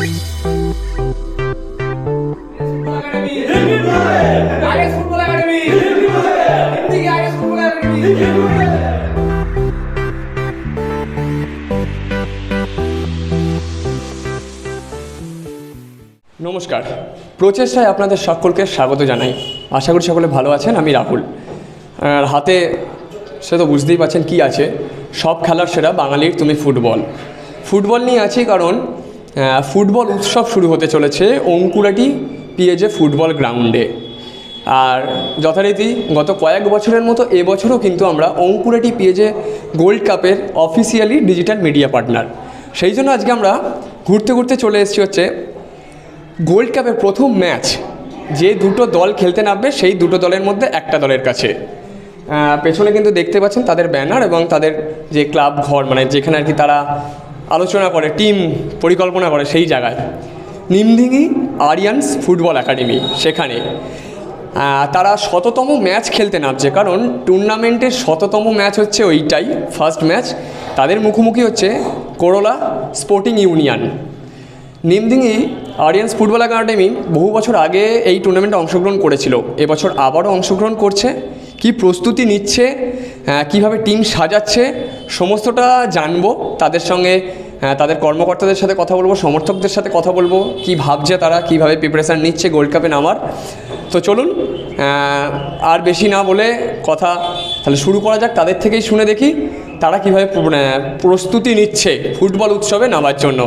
নমস্কার। প্রচেষ্টায় আপনাদের সকলকে স্বাগত জানাই। আশা করি সকলে ভালো আছেন, আমি রাহুল। আর হাতে সে তো বুঝতেই পারছেন কি আছে। সব খেলার সেরা বাঙালির তুমি ফুটবল। ফুটবল নিয়ে আছি কারণ ফুটবল উৎসব শুরু হতে চলেছে অঙ্কুরাটি পিএজে ফুটবল গ্রাউন্ডে। আর যথারীতি গত কয়েক বছরের মতো এবছরও কিন্তু আমরা অঙ্কুরাটি পিএজে গোল্ড কাপের অফিসিয়ালি ডিজিটাল মিডিয়া পার্টনার। সেই জন্য আজকে আমরা ঘুরতে ঘুরতে চলে এসেছি হচ্ছে গোল্ড কাপের প্রথম ম্যাচ। যে দুটো দল খেলতে নামবে, সেই দুটো দলের মধ্যে একটা দলের কাছে। পেছনে কিন্তু দেখতে পাচ্ছেন তাদের ব্যানার এবং তাদের যে ক্লাব ঘর মানে যেখানে আর কি তারা আলোচনা করে টিম পরিকল্পনা করে সেই জায়গায়। নিমদিঘি আরিয়ান্স ফুটবল একাডেমি, সেখানে। তারা শততম ম্যাচ খেলতে নামছে, কারণ টুর্নামেন্টের শততম ম্যাচ হচ্ছে ওইটাই ফার্স্ট ম্যাচ। তাদের মুখোমুখি হচ্ছে Karola sporting union Nimdingi Aryans football academy বহু বছর আগে এই টুর্নামেন্টে অংশগ্রহণ করেছিল, এবছর আবারও অংশগ্রহণ করছে। কি প্রস্তুতি নিচ্ছে কীভাবে টিম সাজাচ্ছে সমস্তটা জানব, তাদের সঙ্গে তাদের কর্মকর্তাদের সাথে কথা বলব, সমর্থকদের সাথে কথা বলব, কি ভাবছে তারা, কীভাবে প্রিপারেশান নিচ্ছে গোল্ড কাপে নামার। তো চলুন আর বেশি না বলে কথা তাহলে শুরু করা যাক, তাদের থেকেই শুনে দেখি তারা কীভাবে প্রস্তুতি নিচ্ছে ফুটবল উৎসবে নামার জন্য।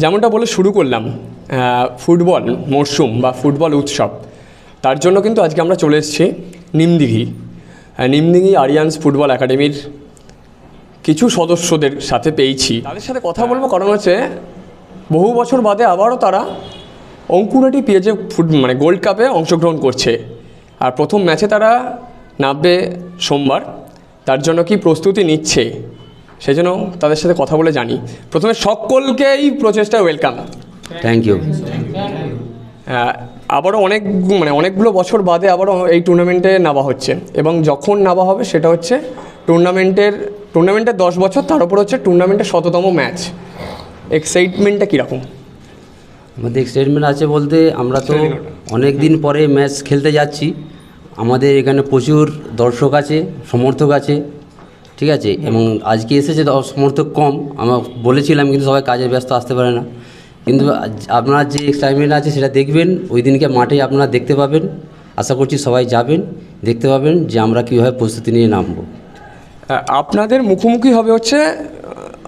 যেমনটা বলে শুরু করলাম ফুটবল মরশুম বা ফুটবল উৎসব, তার জন্য কিন্তু আজকে আমরা চলে এসেছি নিমদিঘি। নিমদিঘি আরিয়ান্স ফুটবল একাডেমির কিছু সদস্যদের সাথে পেয়েছি। তাদের সাথে কথা বলব কারণ হচ্ছে বহু বছর বাদে আবারও তারা অঙ্কুরাটি পেয়েছে ফুট মানে গোল্ড কাপে অংশগ্রহণ করছে। আর প্রথম ম্যাচে তারা নামবে সোমবার তার জন্য কি প্রস্তুতি নিচ্ছে সেই জন্য তাদের সাথে কথা বলে জানি। প্রথমে সকলকেই প্রচেষ্টা ওয়েলকাম। থ্যাংক ইউ আবারও অনেক মানে অনেকগুলো বছর বাদে আবারও এই টুর্নামেন্টে নামা হচ্ছে। এবং যখন নামা হবে সেটা হচ্ছে টুর্নামেন্টের টুর্নামেন্টের দশ বছর তার উপর হচ্ছে টুর্নামেন্টের শততম ম্যাচ এক্সাইটমেন্টটা কীরকম? আমাদের এক্সাইটমেন্ট আছে বলতে আমরা তো অনেক দিন পরে ম্যাচ খেলতে যাচ্ছি। আমাদের এখানে প্রচুর দর্শক আছে সমর্থক আছে ঠিক আছে? এবং আজকে এসেছে সমর্থক কম। আমরা বলেছিলাম কিন্তু সবাই কাজে ব্যস্ত আসতে পারে না। কিন্তু আপনার যে এক্সাইটমেন্ট আছে সেটা দেখবেন ওই দিনকে মাঠে আপনারা দেখতে পাবেন। আশা করছি সবাই যাবেন দেখতে পাবেন যে আমরা কীভাবে প্রস্তুতি নিয়ে নামবো। আহ, আপনাদের মুখোমুখি হবে হচ্ছে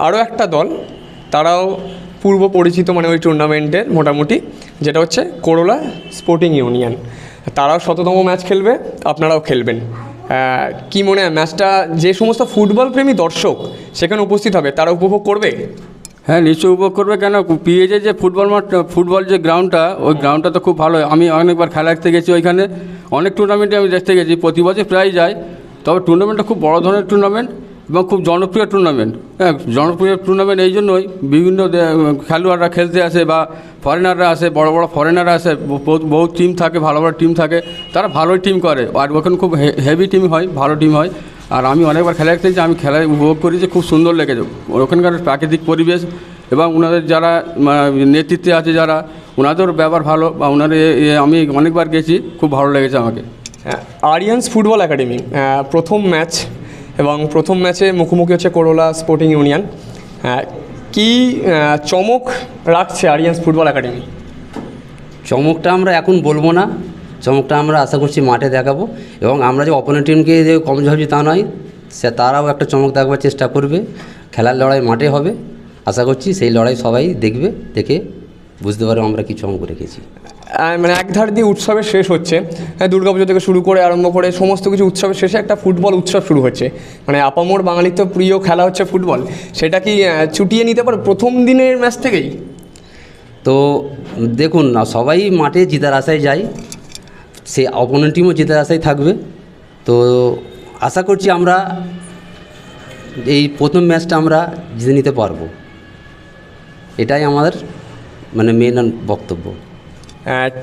আরও একটা দল তারাও পূর্ব পরিচিত মানে ওই টুর্নামেন্টের মোটামুটি যেটা হচ্ছে করোলা স্পোর্টিং ইউনিয়ন তারাও শততম ম্যাচ খেলবে আপনারাও খেলবেন। কি মনে হয় ম্যাচটা যে সমস্ত ফুটবল প্রেমী দর্শক সেখানে উপস্থিত হবে তারা উপভোগ করবে? হ্যাঁ নিশ্চয়ই উপভোগ করবে কেন? পিএজে যে ফুটবল মাঠ ফুটবল যে গ্রাউন্ডটা ওই গ্রাউন্ডটা তো খুব ভালো। আমি অনেকবার খেলা দেখতে গেছি ওইখানে। অনেক টুর্নামেন্টে আমি দেখতে গেছি। প্রতি বছর প্রায় যাই। তবে টুর্নামেন্টটা খুব বড় ধরনের টুর্নামেন্ট এবং খুব জনপ্রিয় টুর্নামেন্ট হ্যাঁ জনপ্রিয় টুর্নামেন্ট এই জন্যই বিভিন্ন খেলোয়াড়রা খেলতে আসে বা ফরেনাররা আসে, বড় বড় ফরেনাররা আসে, বহু টিম থাকে, ভালো ভালো টিম থাকে। তারা ভালোই টিম করে। আর ওখানে খুব হেভি টিম হয়, ভালো টিম হয়। আর আমি অনেকবার খেলা দেখতে আমি খেলায় উপভোগ করি যে খুব সুন্দর লেগেছে। ওখানকার প্রাকৃতিক পরিবেশ এবং ওনাদের যারা নেতৃত্বে আছে যারা ওনাদের ব্যবহার ভালো বা ওনাদের আমি অনেকবার গেছি খুব ভালো লেগেছে আমাকে। আরিয়ান্স ফুটবল একাডেমি প্রথম ম্যাচ এবং প্রথম ম্যাচে মুখোমুখি হচ্ছে করোলা স্পোর্টিং ইউনিয়ন কি চমক রাখছে আরিয়ান্স ফুটবল একাডেমি চমকটা আমরা এখন বলব না। চমকটা আমরা আশা করছি মাঠে দেখাবো এবং আমরা যে অপোনেন্ট টিমকে যে কম ভাবছি তা নয় সে তারাও একটা চমক দেখাবার চেষ্টা করবে। খেলার লড়াই মাঠে হবে। আশা করছি সেই লড়াই সবাই দেখবে দেখে বুঝতে পারবে আমরা কি চমক রেখেছি। মানে এক ধার দিয়ে উৎসবের শেষ হচ্ছে। হ্যাঁ দুর্গাপুজো থেকে শুরু করে আরম্ভ করে সমস্ত কিছু উৎসবের শেষে একটা ফুটবল উৎসব শুরু হচ্ছে। মানে আপামোর বাঙালির তো প্রিয় খেলা হচ্ছে ফুটবল। সেটা কি ছুটিয়ে নিতে পারে প্রথম দিনের ম্যাচ থেকেই? তো দেখুন না সবাই মাঠে জিতার আশায় যায়। সে অপোনেন্ট টিমও জেতার আশায় থাকবে। তো আশা করছি আমরা এই প্রথম ম্যাচটা আমরা জিতে নিতে পারব। এটাই আমাদের মানে মেন বক্তব্য।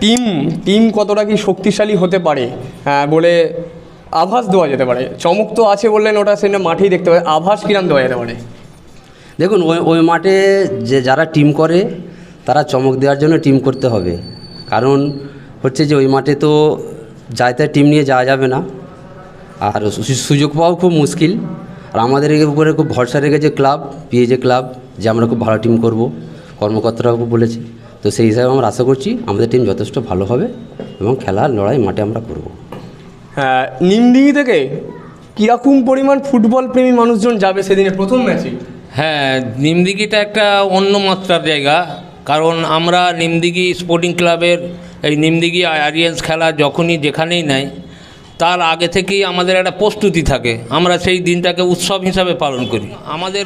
টিম টিম কতটা কি শক্তিশালী হতে পারে? বলে আভাস দেওয়া যেতে পারে। চমক তো আছে বললেন ওটা সেটা মাঠেই দেখতে পারে। আভাস কিরাম দেওয়া যেতে পারে? দেখুন ওই ওই মাঠে যে যারা টিম করে তারা চমক দেওয়ার জন্য টিম করতে হবে। কারণ হচ্ছে যে ওই মাঠে তো যাইতে টিম নিয়ে যাওয়া যাবে না। আর সুযোগ পাওয়াও খুব মুশকিল। আর আমাদের এর উপরে খুব ভরসা রেখেছে ক্লাব পিএজে ক্লাব যে আমরা খুব ভালো টিম করব কর্মকর্তারাও খুব বলেছে। তো সেই হিসাবে আমরা আশা করছি আমাদের টিম যথেষ্ট ভালো হবে এবং খেলার লড়াই মাঠে আমরা করব। হ্যাঁ, নিমডিঙি থেকে কীরকম পরিমাণ ফুটবল প্রেমী মানুষজন যাবে সেদিনে প্রথম ম্যাচে হ্যাঁ নিমদিঘিটা একটা অন্য মাত্রার জায়গা। কারণ আমরা নিমদিঘি স্পোর্টিং ক্লাবের এই নিমদিঘি আরিয়ান্স খেলা যখনই যেখানেই নেয়, তার আগে থেকেই আমাদের একটা প্রস্তুতি থাকে। আমরা সেই দিনটাকে উৎসব হিসাবে পালন করি। আমাদের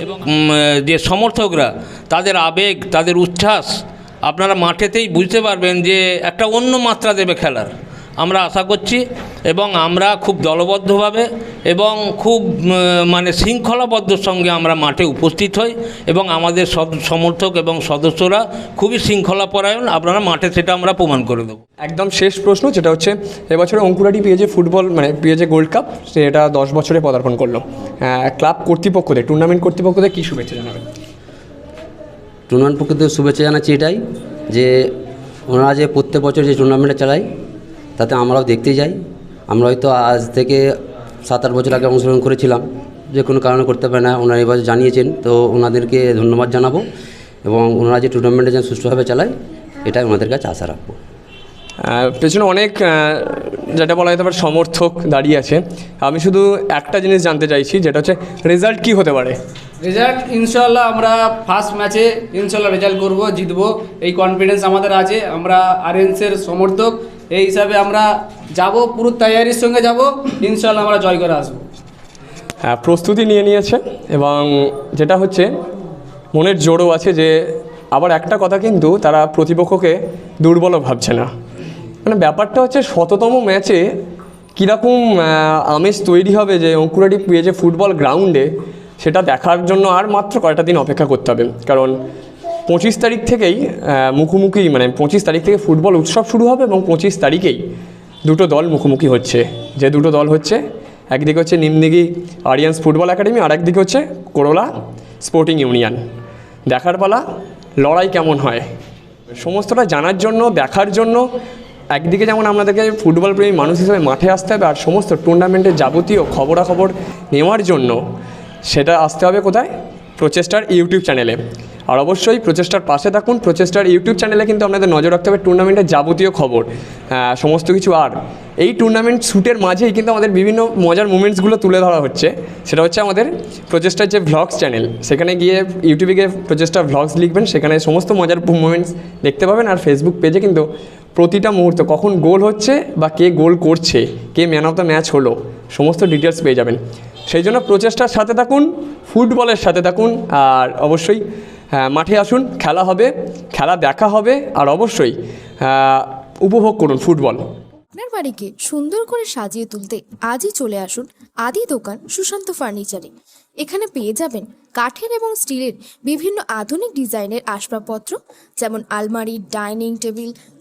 যে সমর্থকরা, তাদের আবেগ, তাদের উচ্ছ্বাস, আপনারা মাঠেতেই বুঝতে পারবেন যে একটা অন্য মাত্রা দেবে খেলার। আমরা আশা করছি এবং আমরা খুব দলবদ্ধভাবে এবং খুব মানে শৃঙ্খলাবদ্ধ সঙ্গে আমরা মাঠে উপস্থিত হই এবং আমাদের সদ- সমর্থক এবং সদস্যরা খুবই শৃঙ্খলাপরায়ণ। আপনারা মাঠে সেটা আমরা প্রমাণ করে দেবো। একদম শেষ প্রশ্ন যেটা হচ্ছে এবছরে অঙ্কুরাটি পিএজে ফুটবল মানে পিএজে গোল্ড কাপ সেটা দশ বছরে পদার্পণ করল। হ্যাঁ, ক্লাব কর্তৃপক্ষদের টুর্নামেন্ট কর্তৃপক্ষদের কী শুভেচ্ছা জানাবেন? টুর্নামেন্ট পক্ষে শুভেচ্ছা জানাচ্ছি এটাই যে ওনারা যে প্রত্যেক বছর যে টুর্নামেন্টটা চালায় তাতে আমরাও দেখতে যাই। আমরা হয়তো আজ থেকে সাত আট বছর আগে অংশগ্রহণ করেছিলাম। যে কোনো কারণে করতে পারে না ওনারা এবার জানিয়েছেন। তো ওনাদেরকে ধন্যবাদ জানাব এবং ওনারা যে টুর্নামেন্টটা যেন সুষ্ঠুভাবে চালায় এটাই ওনাদের কাছে আশা রাখব। পেছনে অনেক যেটা বলা যেতে পারে সমর্থক দাঁড়িয়ে আছে। আমি শুধু একটা জিনিস জানতে চাইছি যেটা হচ্ছে রেজাল্ট কী হতে পারে? রেজাল্ট ইনশাল্লাহ আমরা ফার্স্ট ম্যাচে ইনশাল্লাহ রেজাল্ট করব জিতবো। এই কনফিডেন্স আমাদের আছে। আমরা আরএনসের সমর্থক। এই হিসাবে আমরা যাব, পুরো তৈয়ারির সঙ্গে যাব ইনশাল্লাহ আমরা জয় করে আসব। হ্যাঁ প্রস্তুতি নিয়ে নিয়েছে এবং যেটা হচ্ছে, মনের জোরও আছে যে আবার একটা কথা কিন্তু তারা প্রতিপক্ষকে দুর্বলও ভাবছে না। মানে ব্যাপারটা হচ্ছে, শততম ম্যাচে কীরকম আমেজ তৈরি হবে যে অঙ্কুরাটি পেয়েছে ফুটবল গ্রাউন্ডে, সেটা দেখার জন্য আর মাত্র কয়টা দিন অপেক্ষা করতে হবে। কারণ পঁচিশ তারিখ থেকেই মুখোমুখি মানে পঁচিশ তারিখ থেকে ফুটবল উৎসব শুরু হবে এবং পঁচিশ তারিখেই দুটো দল মুখোমুখি হচ্ছে। যে দুটো দল হচ্ছে, একদিকে হচ্ছে নিমদিঘি আরিয়ান্স ফুটবল একাডেমি আর একদিকে হচ্ছে করোলা স্পোর্টিং ইউনিয়ন। দেখার পালা, লড়াই কেমন হয়? সমস্তটা জানার জন্য, দেখার জন্য, একদিকে যেমন আমাদেরকে ফুটবল প্রেমী মানুষ হিসেবে মাঠে আসতে হবে, আর সমস্ত টুর্নামেন্টের যাবতীয় খবরাখবর নেওয়ার জন্য, সেটা আসতে হবে কোথায়? প্রচেষ্টার ইউটিউব চ্যানেলে। আর অবশ্যই প্রচেষ্টার পাশে থাকুন। প্রচেষ্টার ইউটিউব চ্যানেলে কিন্তু আপনাদের নজর রাখতে হবে টুর্নামেন্টের যাবতীয় খবর। সমস্ত কিছু আর। এই টুর্নামেন্ট শ্যুটের মাঝেই কিন্তু আমাদের বিভিন্ন মজার মুমেন্টসগুলো তুলে ধরা হচ্ছে। সেটা হচ্ছে আমাদের প্রচেষ্টার যে ভ্লগস চ্যানেল সেখানে গিয়ে ইউটিউবে গিয়ে প্রচেষ্টা ভ্লগস লিখবেন। সেখানে সমস্ত মজার মুমেন্টস দেখতে পাবেন। আর ফেসবুক পেজে কিন্তু প্রতিটা মুহূর্ত, কখন গোল হচ্ছে বা কে গোল করছে, কে ম্যান অফ দ্য ম্যাচ হলো, সমস্ত ডিটেলস পেয়ে যাবেন। সেই জন্য প্রচেষ্টার সাথে থাকুন ফুটবলের সাথে থাকুন। আর অবশ্যই মাঠে আসুন, খেলা হবে, খেলা দেখা হবে, আর অবশ্যই উপভোগ করুন ফুটবল। আপনার বাড়িকে সুন্দর করে সাজিয়ে তুলতে আজই চলে আসুন আদি দোকান সুশান্ত ফার্নিচারে। এখানে পেয়ে যাবেন কাঠের এবং স্টিলের বিভিন্ন আধুনিক ডিজাইনের আসবাবপত্র, যেমন আলমারি, ডাইনিং টেবিল